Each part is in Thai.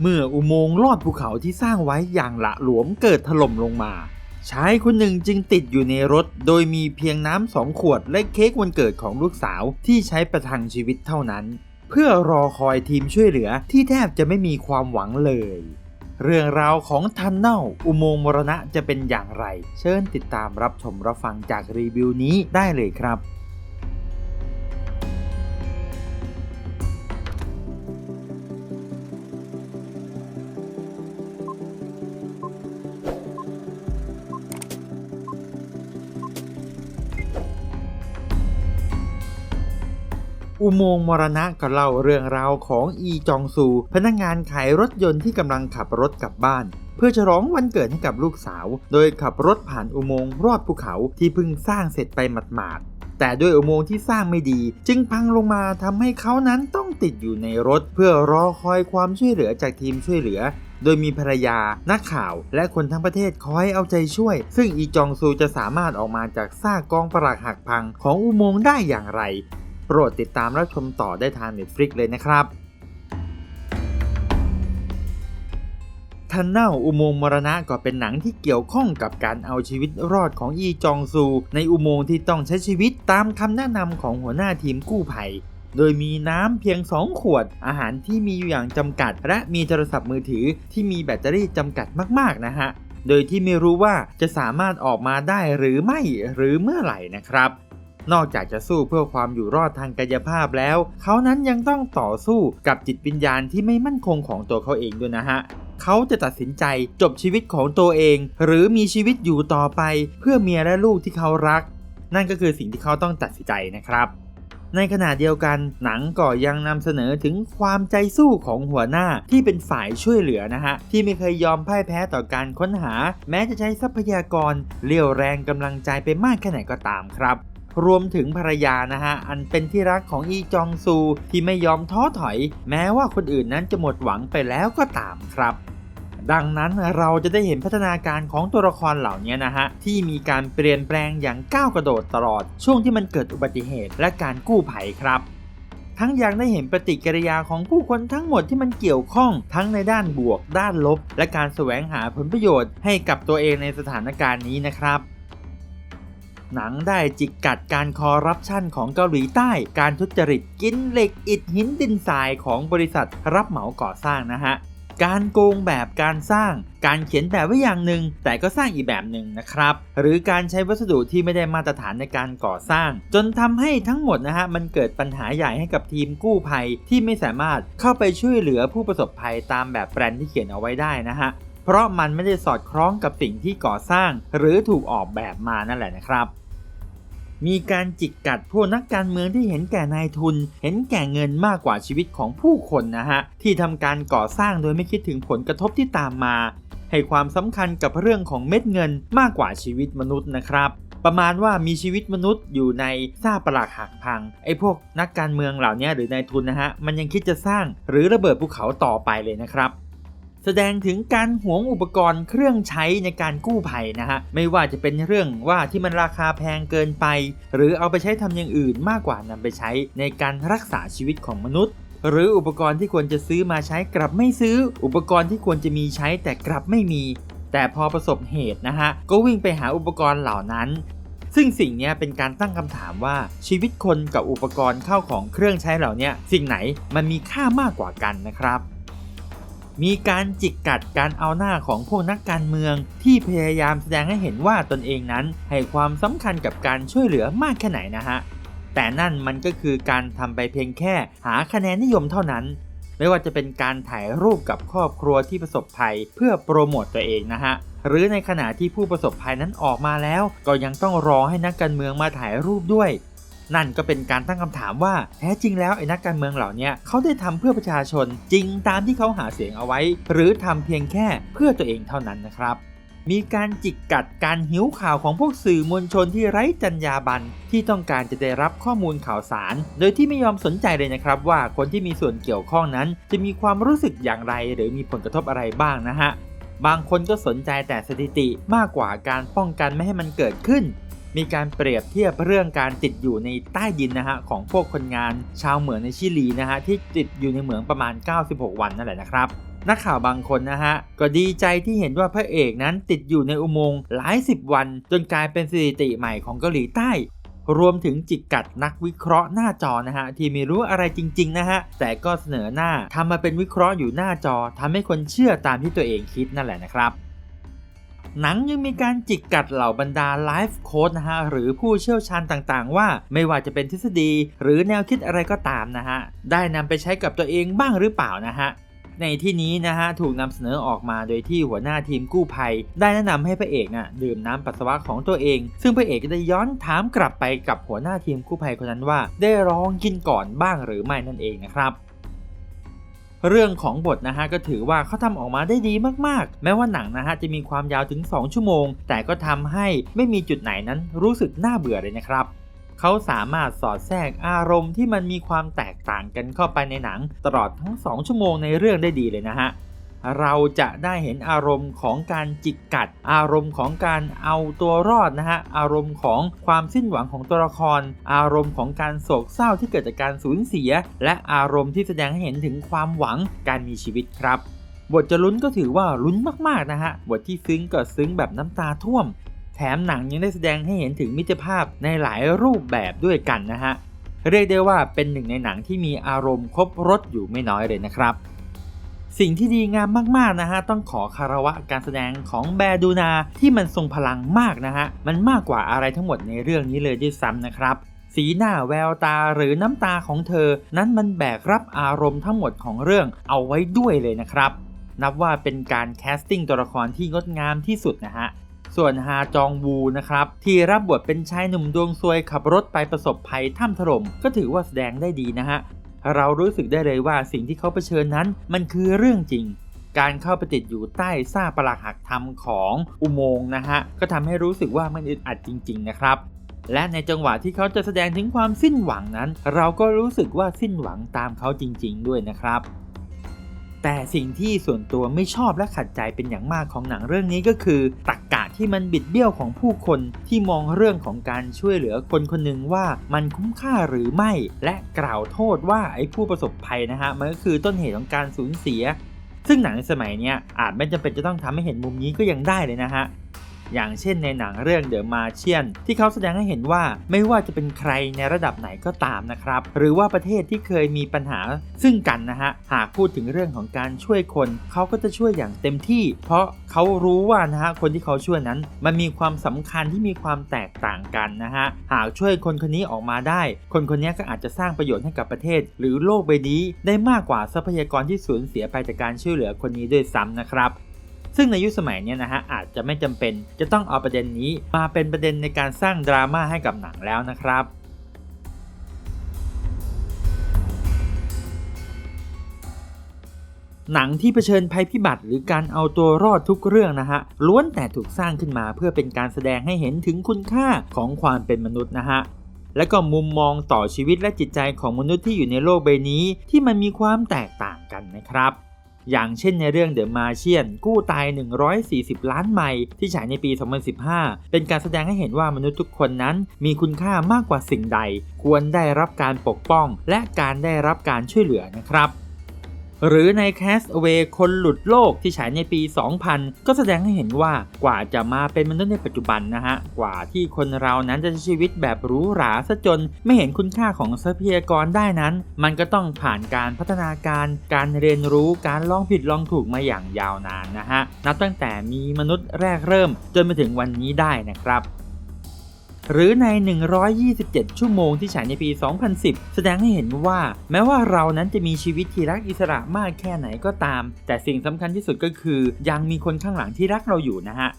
เมื่ออุโมงค์ลอดภูเขาที่สร้างไว้อย่างละหลวมเกิดถล่มลงมา ชายคนหนึ่งจึงติดอยู่ในรถ โดยมีเพียงน้ำสองขวดและเค้กวันเกิดของลูกสาวที่ใช้ประทังชีวิตเท่านั้น เพื่อรอคอยทีมช่วยเหลือที่แทบจะไม่มีความหวังเลย เรื่องราวของทันเนลอุโมงค์มรณะจะเป็นอย่างไร เชิญติดตามรับชมรับฟังจากรีวิวนี้ได้เลยครับ อุโมงค์มรณะก็เล่าเรื่องราวของอีจองซู พนักงานขายรถยนต์ที่กำลังขับรถกลับบ้าน เพื่อฉลองวันเกิดให้กับลูกสาว โดยขับรถผ่านอุโมงค์รอดภูเขาที่เพิ่งสร้างเสร็จไปหมาดๆแต่ด้วยอุโมงค์ที่สร้างไม่ดี จึงพังลงมาทำให้เขานั้นต้องติดอยู่ในรถ เพื่อรอคอยความช่วยเหลือจากทีมช่วยเหลือโดยมีภรรยา นักข่าว และคนทั้งประเทศคอยเอาใจช่วย ซึ่งอีจองซูจะสามารถออกมาจากซากกองปรักหักพังของอุโมงค์ได้อย่างไร โปรดติดตามรับชมต่อได้ทาง Netflix เลยนะครับทันเนลอุโมงค์มรณะก็เป็นหนังที่เกี่ยวข้องกับการเอาชีวิตรอดของอีจองซู ในอุโมงค์ที่ต้องใช้ชีวิตตามคำแนะนำของหัวหน้าทีมกู้ภัย โดยมีน้ำเพียง 2 ขวด อาหารที่มีอยู่อย่างจำกัด และมีโทรศัพท์มือถือที่มีแบตเตอรี่จำกัดมากๆนะฮะ โดยที่ไม่รู้ว่าจะสามารถออกมาได้หรือไม่หรือเมื่อไหร่นะครับ นอกจากจะสู้เพื่อความอยู่รอดทางกายภาพแล้ว เขานั้นยังต้องต่อสู้กับจิตวิญญาณที่ไม่มั่นคงของตัวเขาเองด้วยนะฮะเขาจะตัดสินใจจบชีวิตของตัวเอง หรือมีชีวิตอยู่ต่อไป เพื่อเมียและลูกที่เขารัก นั่นก็คือสิ่งที่เขาต้องตัดสินใจนะครับในขณะเดียวกันหนังก็ยังนำเสนอถึงความใจสู้ของหัวหน้าที่เป็นฝ่ายช่วยเหลือนะฮะ ที่ไม่เคยยอมพ่ายแพ้ต่อการค้นหา แม้จะใช้ทรัพยากรเรี่ยวแรงกำลังใจไปมากแค่ไหนก็ตามครับ รวมถึงภรรยานะฮะ อันเป็นที่รักของอีจองซูที่ไม่ยอมท้อถอย แม้ว่าคนอื่นนั้นจะหมดหวังไปแล้วก็ตามครับ ดังนั้นเราจะได้เห็นพัฒนาการของตัวละครเหล่านี้นะฮะ ที่มีการเปลี่ยนแปลงอย่างก้าวกระโดดตลอด ช่วงที่มันเกิดอุบัติเหตุและการกู้ภัยครับทั้งยังได้เห็นปฏิกิริยาของผู้คนทั้งหมดที่มันเกี่ยวข้องทั้งในด้านบวก ด้านลบ และการแสวงหาผลประโยชน์ให้กับตัวเองในสถานการณ์นี้นะครับ หนังได้จิกกัดการคอร์รัปชันของเกาหลีใต้ การทุจริตกินเหล็กอิฐหินดินทรายของบริษัทรับเหมาก่อสร้างนะฮะการโกงแบบการสร้าง การเขียนแบบไว้อย่างหนึ่ง แต่ก็สร้างอีกแบบหนึ่งนะครับ หรือการใช้วัสดุที่ไม่ได้มาตรฐานในการก่อสร้าง จนทำให้ทั้งหมดนะฮะมันเกิดปัญหาใหญ่ให้กับทีมกู้ภัยที่ไม่สามารถเข้าไปช่วยเหลือผู้ประสบภัยตามแบบแปลนที่เขียนเอาไว้ได้นะฮะ เพราะมันไม่ได้สอดคล้องกับสิ่งที่ก่อสร้าง หรือถูกออกแบบมานั่นแหละนะครับ มีการจิกกัดพวกนักการเมืองที่เห็นแก่นายทุน เห็นแก่เงินมากกว่าชีวิตของผู้คนนะฮะ ที่ทำการก่อสร้างโดยไม่คิดถึงผลกระทบที่ตามมา ให้ความสำคัญกับเรื่องของเม็ดเงินมากกว่าชีวิตมนุษย์นะครับประมาณว่ามีชีวิตมนุษย์อยู่ในซาปรักหักพังไอ้พวกนักการเมืองเหล่านี้หรือนายทุนนะฮะมันยังคิดจะสร้างหรือระเบิดภูเขาต่อไปเลยนะครับ แสดงถึงการหวงอุปกรณ์เครื่องใช้ในการกู้ภัยนะฮะไม่ว่าจะเป็นเรื่องว่าที่มันราคาแพงเกินไป หรือเอาไปใช้ทำอย่างอื่นมากกว่านำไปใช้ในการรักษาชีวิตของมนุษย์ หรืออุปกรณ์ที่ควรจะซื้อมาใช้กลับไม่ซื้อ อุปกรณ์ที่ควรจะมีใช้แต่กลับไม่มี แต่พอประสบเหตุนะฮะก็วิ่งไปหาอุปกรณ์เหล่านั้นซึ่งสิ่งนี้เป็นการตั้งคำถามว่าชีวิตคนกับอุปกรณ์เข้าของเครื่องใช้เหล่านี้สิ่งไหนมันมีค่ามากกว่ากันนะครับ มีการจิกกัดการเอาหน้าของพวกนักการเมือง ที่พยายามแสดงให้เห็นว่าตนเองนั้น ให้ความสำคัญกับการช่วยเหลือมากแค่ไหนนะฮะ แต่นั่นมันก็คือการทำไปเพียงแค่หาคะแนนนิยมเท่านั้น ไม่ว่าจะเป็นการถ่ายรูปกับครอบครัวที่ประสบภัย เพื่อโปรโมตตัวเองนะฮะหรือในขณะที่ผู้ประสบภัยนั้นออกมาแล้ว ก็ยังต้องรอให้นักการเมืองมาถ่ายรูปด้วย นั่นก็เป็นการตั้งคำถามว่าแท้จริงแล้วไอ้นักการเมืองเหล่านี้เขาได้ทำเพื่อประชาชนจริงตามที่เขาหาเสียงเอาไว้ หรือทำเพียงแค่เพื่อตัวเองเท่านั้นนะครับมีการจิกกัดการหิวข่าวของพวกสื่อมวลชนที่ไร้จรรยาบรรณที่ต้องการจะได้รับข้อมูลข่าวสาร โดยที่ไม่ยอมสนใจเลยนะครับ ว่าคนที่มีส่วนเกี่ยวข้องนั้น จะมีความรู้สึกอย่างไร หรือมีผลกระทบอะไรบ้างนะฮะบางคนก็สนใจแต่สถิติมากกว่าการป้องกันไม่ให้มันเกิดขึ้น มีการเปรียบเทียบเรื่องการติดอยู่ในใต้ดินนะฮะของพวกคนงานชาวเหมืองในชิลีนะฮะที่ติดอยู่ในเหมืองประมาณ 96 วันนั่นแหละนะครับนักข่าวบางคนนะฮะ ก็ดีใจที่เห็นว่าพระเอกนั้นติดอยู่ในอุโมงค์หลายสิบวัน จนกลายเป็นสถิติใหม่ของเกาหลีใต้ รวมถึงจิกกัดนักวิเคราะห์หน้าจอนะฮะ ที่ไม่รู้อะไรจริง ๆ นะฮะ แต่ก็เสนอหน้าทำมาเป็นวิเคราะห์อยู่หน้าจอทำให้คนเชื่อตามที่ตัวเองคิดนั่นแหละนะครับ หนังยังมีการจิกกัดเหล่าบรรดาไลฟ์โค้ดนะฮะหรือผู้เชี่ยวชาญต่างๆ ว่าไม่ว่าจะเป็นทฤษฎี หรือแนวคิดอะไรก็ตามนะฮะได้นำไปใช้กับตัวเองบ้างหรือเปล่านะฮะในที่นี้นะฮะถูกนำเสนอออกมาโดยที่หัวหน้าทีมกู้ภัย ได้แนะนำให้พระเอกน่ะดื่มน้ำปัสสาวะของตัวเอง ซึ่งพระเอกก็ได้ย้อนถามกลับไปกับหัวหน้าทีมกู้ภัยคนนั้นว่า ได้ลองกินก่อนบ้างหรือไม่นั่นเองนะครับ เรื่องของบทนะฮะก็ถือว่าเขาทำออกมาได้ดีมากๆ แม้ว่าหนังนะฮะจะมีความยาวถึง 2 ชั่วโมง แต่ก็ทำให้ไม่มีจุดไหนนั้นรู้สึกน่าเบื่อเลยนะครับเขาสามารถสอดแทรกอารมณ์ที่มันมีความแตกต่างกันเข้าไปในหนัง ตลอดทั้ง 2 ชั่วโมงในเรื่องได้ดีเลยนะฮะ เราจะได้เห็นอารมณ์ของการจิกกัด อารมณ์ของการเอาตัวรอดนะฮะอารมณ์ของความสิ้นหวังของตัวละคร อารมณ์ของการโศกเศร้าที่เกิดจากการสูญเสีย และอารมณ์ที่แสดงให้เห็นถึงความหวังการมีชีวิตครับ บทจะลุ้นก็ถือว่าลุ้นมากๆนะฮะบทที่ซึ้งก็ซึ้งแบบน้ำตาท่วม แถมหนังยังได้แสดงให้เห็นถึงมิตรภาพในหลายรูปแบบด้วยกันนะฮะเรียกได้ว่าเป็นหนึ่งในหนังที่มีอารมณ์ครบรถอยู่ไม่น้อยเลยนะครับ สิ่งที่ดีงามมากๆนะฮะต้องขอคารวะการแสดงของแบรดูนาที่มันทรงพลังมากนะฮะมันมากกว่าอะไรทั้งหมดในเรื่องนี้เลยด้วยซ้ำนะครับสีหน้าแววตาหรือน้ำตาของเธอ นั้นมันแบกรับอารมณ์ทั้งหมดของเรื่องเอาไว้ด้วยเลยนะครับ นับว่าเป็นการแคสติ้งตัวละครที่งดงามที่สุดนะฮะ ส่วนฮาจองวูนะครับ ที่รับบทเป็นชายหนุ่มดวงซวยขับรถไปประสบภัยถ้ำถล่มก็ถือว่าแสดงได้ดีนะฮะ เรารู้สึกได้เลยว่าสิ่งที่เขาเผชิญนั้นมันคือเรื่องจริง การเข้าไปติดอยู่ใต้ซากปรักหักพังของอุโมงค์นะฮะ ก็ทำให้รู้สึกว่ามันอึดอัดจริง ๆ นะครับ และในจังหวะที่เขาจะแสดงถึงความสิ้นหวังนั้น เราก็รู้สึกว่าสิ้นหวังตามเขาจริง ๆ ด้วยนะครับแต่สิ่งที่ส่วนตัวไม่ชอบและขัดใจเป็นอย่างมากของหนังเรื่องนี้ก็คือตรกก ที่มันบิดเบี้ยวของผู้คนที่มองเรื่องของการช่วยเหลือคนคนหนึ่งว่ามันคุ้มค่าหรือไม่ และกล่าวโทษว่าไอ้ผู้ประสบภัยนะฮะมันก็คือต้นเหตุของการสูญเสีย ซึ่งหนังในสมัยนี้อาจไม่จำเป็นจะต้องทำให้เห็นมุมนี้ก็ยังได้เลยนะฮะ อย่างเช่นในหนังเรื่อง The Martian ที่เขาแสดงให้เห็นว่าไม่ว่าจะเป็นใครในระดับไหนก็ตามนะครับ หรือว่าประเทศที่เคยมีปัญหาซึ่งกันนะฮะ หากพูดถึงเรื่องของการช่วยคน เขาก็จะช่วยอย่างเต็มที่ เพราะเขารู้ว่านะฮะคนที่เขาช่วยนั้น มันมีความสำคัญที่มีความแตกต่างกันนะฮะหากช่วยคนคนนี้ออกมาได้ คนคนนี้ก็อาจจะสร้างประโยชน์ให้กับประเทศ หรือโลกใบนี้ได้มากกว่าทรัพยากรที่สูญเสียไปจากการช่วยเหลือคนนี้ด้วยซ้ำนะครับ ซึ่งในยุคสมัยนี้นะฮะอาจจะไม่จำเป็นจะต้องเอาประเด็นนี้มาเป็นประเด็นในการสร้างดราม่าให้กับหนังแล้วนะครับหนังที่เผชิญภัยพิบัติหรือการเอาตัวรอดทุกเรื่องนะฮะล้วนแต่ถูกสร้างขึ้นมาเพื่อเป็นการแสดงให้เห็นถึงคุณค่าของความเป็นมนุษย์นะฮะและก็มุมมองต่อชีวิตและจิตใจของมนุษย์ที่อยู่ในโลกใบนี้ ที่มันมีความแตกต่างกันนะครับ อย่างเช่นในเรื่องเดอะมาเชียนกู้ตาย 140 ล้านไมล์ที่ฉายในปี 2015 เป็นการแสดงให้เห็นว่ามนุษย์ทุกคนนั้นมีคุณค่ามากกว่าสิ่งใด ควรได้รับการปกป้อง และการได้รับการช่วยเหลือนะครับ หรือใน Castaway คนหลุดโลกที่ฉายในปี 2000 ก็แสดงให้เห็นว่ากว่าจะมาเป็นมนุษย์ในปัจจุบันนะฮะ กว่าที่คนเรานั้นจะใช้ชีวิตแบบหรูหราซะจนไม่เห็นคุณค่าของทรัพยากรได้นั้น มันก็ต้องผ่านการพัฒนาการ การเรียนรู้การลองผิดลองถูกมาอย่างยาวนานนะฮะ นับตั้งแต่มีมนุษย์แรกเริ่มจนมาถึงวันนี้ได้นะครับ หรือใน 127 ชั่วโมงที่ฉายในปี 2010 แสดงให้เห็นว่า แม้ว่าเรานั้นจะมีชีวิตที่รักอิสระมากแค่ไหนก็ตาม แต่สิ่งสำคัญที่สุดก็คือ ยังมีคนข้างหลังที่รักเราอยู่นะฮะ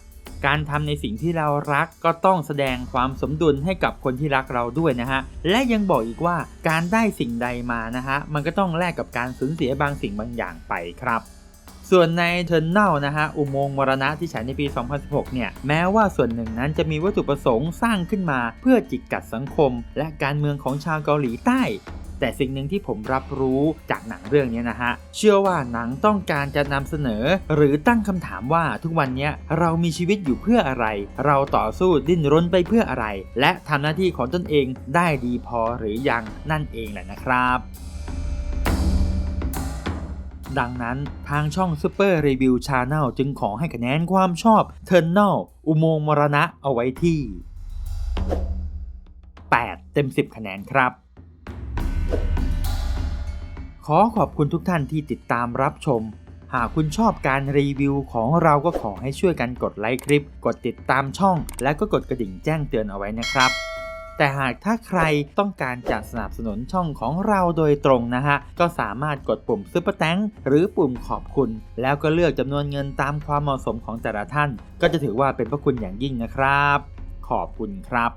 การทำในสิ่งที่เรารักก็ต้องแสดงความสมดุลให้กับคนที่รักเราด้วยนะฮะ และยังบอกอีกว่าการได้สิ่งใดมานะฮะ มันก็ต้องแลกกับการสูญเสียบางสิ่งบางอย่างไปครับ ส่วนใน Eternal นะฮะอุโมงค์มรณะที่ฉายในปี 2016 เนี่ย แม้ว่าส่วนหนึ่งนั้นจะมีวัตถุประสงค์สร้างขึ้นมาเพื่อจิกกัดสังคม และการเมืองของชาวเกาหลีใต้ แต่สิ่งหนึ่งที่ผมรับรู้จากหนังเรื่องนี้นะฮะ เชื่อว่าหนังต้องการจะนำเสนอ หรือตั้งคำถามว่าทุกวันนี้เรามีชีวิตอยู่เพื่ออะไร เราต่อสู้ดิ้นรนไปเพื่ออะไร และทำหน้าที่ของตนเองได้ดีพอหรือยังนั่นเองแหละนะครับ ดังนั้นทางช่อง Super Review Channel จึงขอให้คะแนนความชอบ t u r n a l อุโมงค์มรณะเอาไว้ที่ 8 เต็ม 10 คะแนนครับ ขอขอบคุณทุกท่านที่ติดตามรับชม หากคุณชอบการรีวิวของเราก็ขอให้ช่วยกันกดไลค์คลิป กดติดตามช่อง และก็กดกระดิ่งแจ้งเตือนเอาไว้นะครับ แต่หากถ้าใครต้องการจะสนับสนุนช่องของเราโดยตรงนะฮะ ก็สามารถกดปุ่มซุปเปอร์แตงหรือปุ่มขอบคุณ แล้วก็เลือกจำนวนเงินตามความเหมาะสมของแต่ละท่าน ก็จะถือว่าเป็นพระคุณอย่างยิ่งนะครับ ขอบคุณครับ